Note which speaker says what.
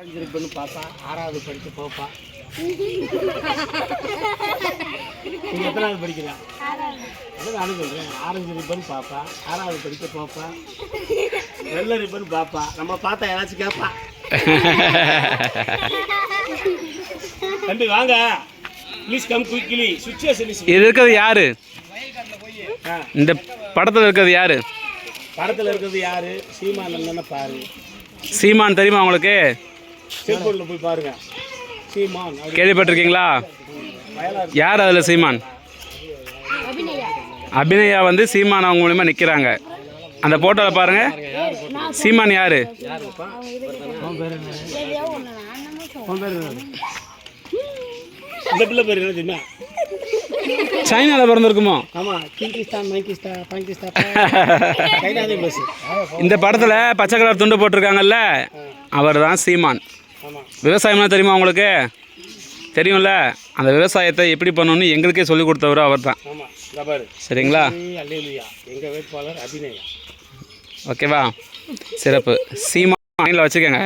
Speaker 1: ஆரஞ்சிருப்புன்னு பாப்பா ஆறாவது படித்து போப்பா. நீங்க எத்தனாவது படிக்கலாம் அதான் நானும் சொல்கிறேன் ஆரஞ்சு ரிப்பன் பாப்பா ஆறாவது படிக்க போப்பா. வெள்ளை ரிப்பன் பாப்பா. நம்ம பார்த்தா யாராச்சும் கேட்பா தம்பி வாங்க. ப்ளீஸ் கம் குயிக்லி சுச்சுவேஷன்
Speaker 2: இது இருக்கிறது யாரு? இந்த படத்தில் இருக்கிறது யாரு?
Speaker 1: படத்தில் இருக்கிறது யாரு? சீமான் என்னன்னு பாரு.
Speaker 2: சீமான் தெரியுமா உங்களுக்கு?
Speaker 1: செல்போனில் போய் பாருங்க. சீமான் அப்படி
Speaker 2: கேள்விப்பட்டிருக்கீங்களா? யார் அதில் சீமான்? அபிநயா வந்து சீமான் அவங்க மூலியமா நிற்கிறாங்க அந்த போட்டோவில் பாருங்க. சீமான் யாரு? சைனாவில் பிறந்திருக்குமோ? இந்த படத்தில் பச்சை கலர் துண்டு போட்டிருக்காங்கல்ல அவர் தான் சீமான். விவசாயம்னா தெரியுமா உங்களுக்கு? தெரியும்ல? அந்த விவசாயத்தை எப்படி பண்ணணும்னு எங்களுக்கே சொல்லி கொடுத்தவர் அவர் தான் சரிங்களா?
Speaker 1: எங்கள் வேட்பாளர் அபிநயா.
Speaker 2: ஓகேவா? சிறப்பு. மைண்டில் வச்சுக்கோங்க.